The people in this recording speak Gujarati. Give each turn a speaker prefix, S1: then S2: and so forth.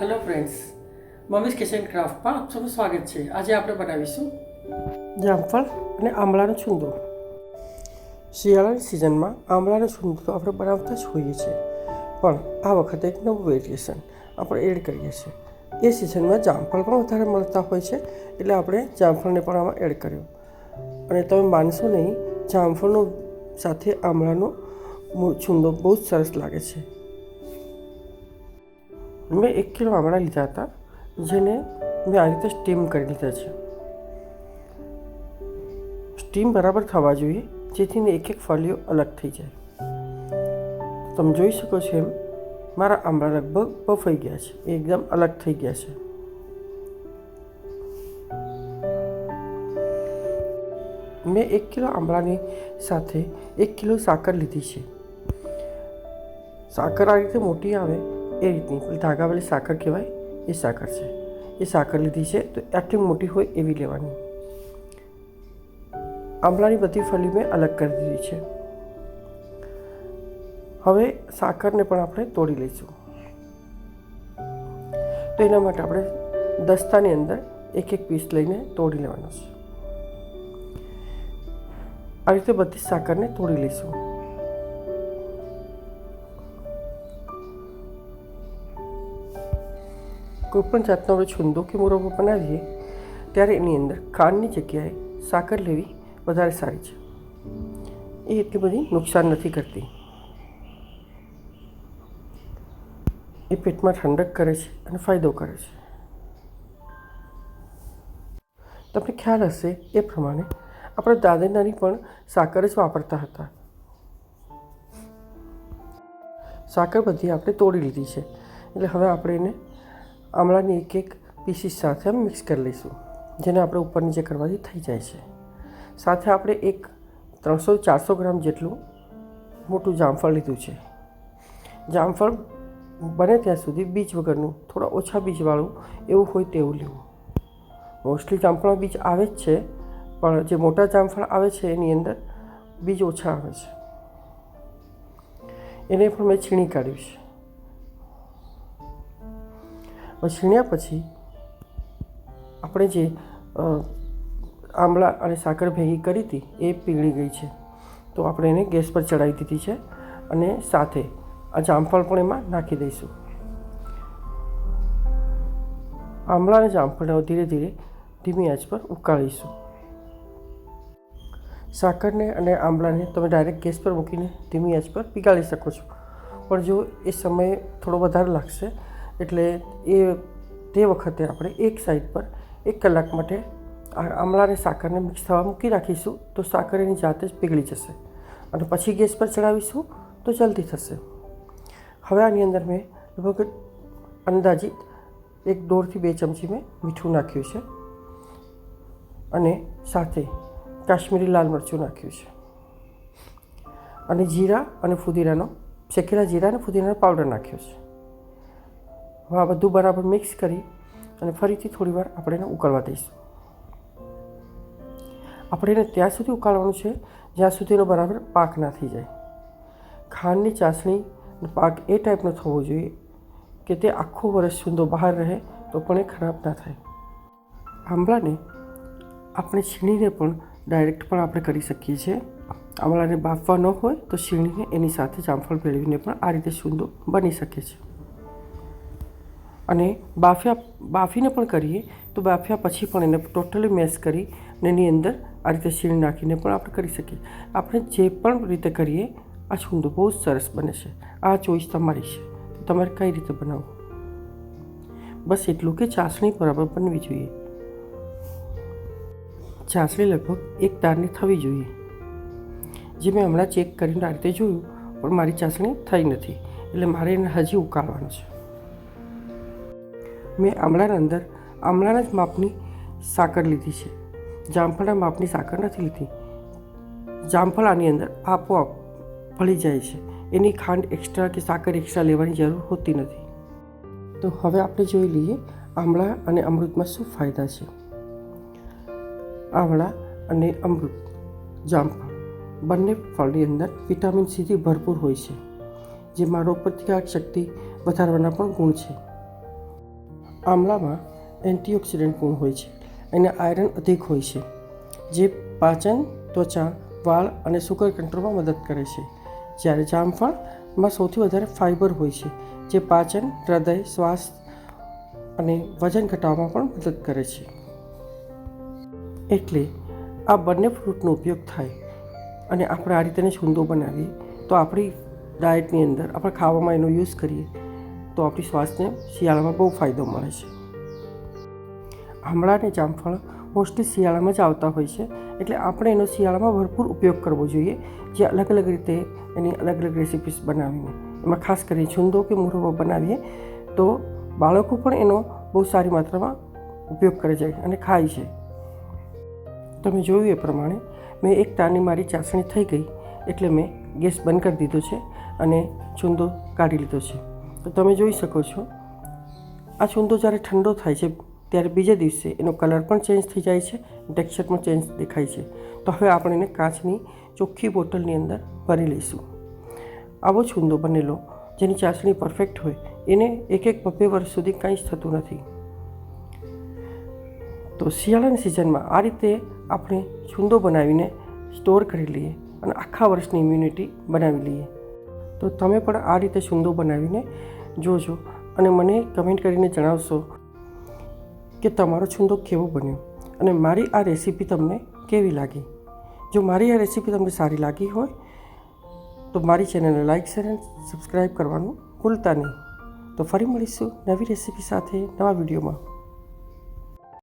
S1: હેલો ફ્રેન્ડ્સ મમ્મીઝ કિચન ક્રાફ્ટમાં આપ સૌનું સ્વાગત છે. આજે આપણે બનાવીશું જામફળ અને આમળાનો છુંદો. શિયાળાની સિઝનમાં આમળાનો છુંદો તો આપણે બનાવતા જ હોઈએ છીએ, પણ આ વખતે એક નવું વેરિએશન આપણે એડ કરીએ છીએ. એ સિઝનમાં જામફળ પણ વધારે મળતા હોય છે, એટલે આપણે જામફળને પણ આમાં એડ કર્યું. અને તમે માનશો નહીં, જામફળનો સાથે આમળાનો છુંદો બહુ જ સરસ લાગે છે. મેં એક કિલો આમળા લીધા હતા, જેને મેં આ રીતે સ્ટીમ કરી લીધા છે. સ્ટીમ બરાબર થવા જોઈએ, જેથી એક એક ફળીઓ અલગ થઈ જાય. તમે જોઈ શકો છો એમ, મારા આમળા લગભગ બફાઈ ગયા છે એકદમ અલગ થઈ ગયા છે. મેં એક કિલો આમળાની સાથે એક કિલો સાકર લીધી છે. સાકર આ રીતે મોટી આવે એ રીતની. પેલી ધાગાવાળી સાકર કહેવાય, એ સાકર છે. એ સાકર લીધી છે, તો આટલી મોટી હોય એવી લેવાની. આંબલાની બધી ફલી મેં અલગ કરી દીધી છે. હવે સાકરને પણ આપણે તોડી લઈશું. તો એના માટે આપણે દસ્તાની અંદર એક એક પીસ લઈને તોડી લેવાનો છે. આ રીતે બધી સાકરને તોડી લઈશું. કોઈ પણ જાતનો આપણે છુંદો કે મુરબ્બો બનાવીએ, ત્યારે એની અંદર ખાંડની જગ્યાએ સાકર લેવી વધારે સારી છે. એ એટલી બધી નુકસાન નથી કરતી. એ પેટમાં ઠંડક કરે છે અને ફાયદો કરે છે. તમને ખ્યાલ હશે એ પ્રમાણે આપણા દાદા પણ સાકર જ વાપરતા હતા. સાકર બધી આપણે તોડી લીધી છે. એટલે હવે આપણે એને આમળાની એક એક પીસીસ સાથે મિક્સ કરી લઈશું, જેને આપણે ઉપર નીચે કરવાથી થઈ જાય છે. સાથે આપણે એક ત્રણસો ચારસો ગ્રામ જેટલું મોટું જામફળ લીધું છે. જામફળ બને ત્યાં સુધી બીજ વગરનું થોડા ઓછા બીજવાળું એવું હોય તેવું લેવું. મોસ્ટલી જામફળમાં બીજ આવે જ છે, પણ જે મોટા જામફળ આવે છે એની અંદર બીજ ઓછા આવે છે. એને પણ મેં છીણી કાઢ્યું છે. છીણ્યા પછી આપણે જે અ, આમળા અને સાકર ભેગી કરી હતી એ પીગળી ગઈ છે. તો આપણે એને ગેસ પર ચડાવી દીધી છે અને સાથે આ જામફળ પણ એમાં નાખી દઈશું. આમળા અને જામફળને ધીરે ધીરે ધીમી આંચ પર ઉકાળીશું. સાકરને અને આમળાને તમે ડાયરેક્ટ ગેસ પર મૂકીને ધીમી આંચ પર પીગાળી શકો છો. પણ જો એ સમય થોડો વધારે લાગશે એટલે એ, તે વખતે આપણે એક સાઈડ પર એક કલાક માટે આ આમળા અને સાકરને મિક્સ થવા મૂકી રાખીશું તો સાકર એની જાતે જ પીગળી જશે. અને પછી ગેસ પર ચડાવીશું તો જલ્દી થશે. હવે આની અંદર મેં લગભગ અંદાજિત એક દોઢથી બે ચમચી મેં મીઠું નાખ્યું છે. અને સાથે કાશ્મીરી લાલ મરચું નાખ્યું છે. અને જીરા અને ફુદીનાનો શેકેલા જીરા અને ફુદીનાનો પાવડર નાખ્યો છે. હવે આ બધું બરાબર મિક્સ કરી અને ફરીથી થોડીવાર આપણે એને ઉકળવા દઈશું. આપણે એને ત્યાં સુધી ઉકાળવાનું છે, જ્યાં સુધી એનો બરાબર પાક ના થઈ જાય. ખાંડની ચાસણી પાક એ ટાઈપનો થવો જોઈએ કે તે આખો વર્ષ સુંદો બહાર રહે તો પણ એ ખરાબ ના થાય. આંબળાને આપણે છીણીને પણ ડાયરેક્ટ પણ આપણે કરી શકીએ છીએ. આમળાને બાફવા ન હોય તો છીણીને એની સાથે જામફળ ભેળવીને પણ આ રીતે સુંદર બની શકે છે. અને બાફ્યા બાફીને પણ કરીએ, તો બાફ્યા પછી પણ એને ટોટલી મેશ કરી અને એની અંદર આ રીતે શીણ નાખીને પણ આપણે કરી શકીએ. આપણે જે પણ રીતે કરીએ, આ છુંદો બહુ જ સરસ બને છે. આ ચોઈસ તમારી છે. તમારે કઈ રીતે બનાવવું? બસ એટલું કે ચાસણી બરાબર બનવી જોઈએ. ચાસણી લગભગ એક તારની થવી જોઈએ. જે મેં હમણાં ચેક કરીને આ રીતે જોયું, પણ મારી ચાસણી થઈ નથી. એટલે મારે એને હજી ઉકાળવાનું છે. મેં આમળાના અંદર આમળાના જ માપની સાકર લીધી છે. જામફળના માપની સાકર નથી લીધી. જામફળ આની અંદર આપોઆપ ભળી જાય છે. એની ખાંડ એક્સ્ટ્રા કે સાકર એક્સ્ટ્રા લેવાની જરૂર હોતી નથી. તો હવે આપણે જોઈ લઈએ આમળા અને અમૃતમાં શું ફાયદા છે. આમળા અને અમૃત, જામફળ બંને ફળની અંદર વિટામિન સીથી ભરપૂર હોય છે જેમાં રોગ પ્રતિકારક શક્તિ વધારવાના પણ ગુણ છે. આમલામાં એન્ટીઓક્સિડન્ટ ગુણ હોય છે અને આયરન અધિક હોય છે, જે પાચન, ત્વચા, વાળ અને સુગર કંટ્રોલમાં મદદ કરે છે. જ્યારે જામફળમાં સૌથી વધારે ફાઇબર હોય છે, જે પાચન, હૃદય શ્વાસ અને વજન ઘટાડવામાં પણ મદદ કરે છે. એટલે આ બંને ફ્રૂટનો ઉપયોગ થાય અને આપણે આ રીતે છૂંદો બનાવીએ, તો આપણી ડાયટની અંદર, આપણે ખાવામાં એનો યુઝ કરીએ તો આપણી સ્વાસ્થ્યને શિયાળામાં બહુ ફાયદો મળે છે. આમળા અને જામફળ મોસ્ટલી શિયાળામાં જ આવતા હોય છે, એટલે આપણે એનો શિયાળામાં ભરપૂર ઉપયોગ કરવો જોઈએ, જે અલગ અલગ રીતે એની અલગ અલગ રેસિપીસ બનાવીને. એમાં ખાસ કરીને છુંદો કે મુરવો બનાવીએ, તો બાળકો પણ એનો બહુ સારી માત્રામાં ઉપયોગ કરે છે અને ખાય છે. તમે જોયું એ પ્રમાણે મેં એક તારની મારી ચાસણી થઈ ગઈ, એટલે મેં ગેસ બંધ કરી દીધો છે અને છુંદો કાઢી લીધો છે. તો તમે જોઈ શકો છો. આ છૂંદો જ્યારે ઠંડો થાય છે, ત્યારે બીજા દિવસે એનો કલર પણ ચેન્જ થઈ જાય છે, ટેક્સચર પણ ચેન્જ દેખાય છે. તો હવે આપણે એને કાચની ચોખ્ખી બોટલની અંદર ભરી લઈશું. આવો છૂંદો બનેલો, જેની ચાસણી પરફેક્ટ હોય, એને એક એક બબ્બે વર્ષ સુધી કાંઈ જ થતું નથી. તો શિયાળાની સિઝનમાં આ રીતે આપણે છૂંદો બનાવીને સ્ટોર કરી લઈએ અને આખા વર્ષની ઇમ્યુનિટી બનાવી લઈએ. તો તમે પણ આ રીતે છૂંદો બનાવીને જોજો અને મને કમેન્ટ કરીને જણાવશો કે તમારો છૂંદો કેવો બન્યો અને મારી આ રેસીપી તમને કેવી લાગી? જો મારી આ રેસીપી તમને સારી લાગી હોય, તો મારી ચેનલને લાઇક શેર અને સબસ્ક્રાઈબ કરવાનું ભૂલતા નહીં. તો ફરી મળીશું નવી રેસીપી સાથે નવા વિડીયોમાં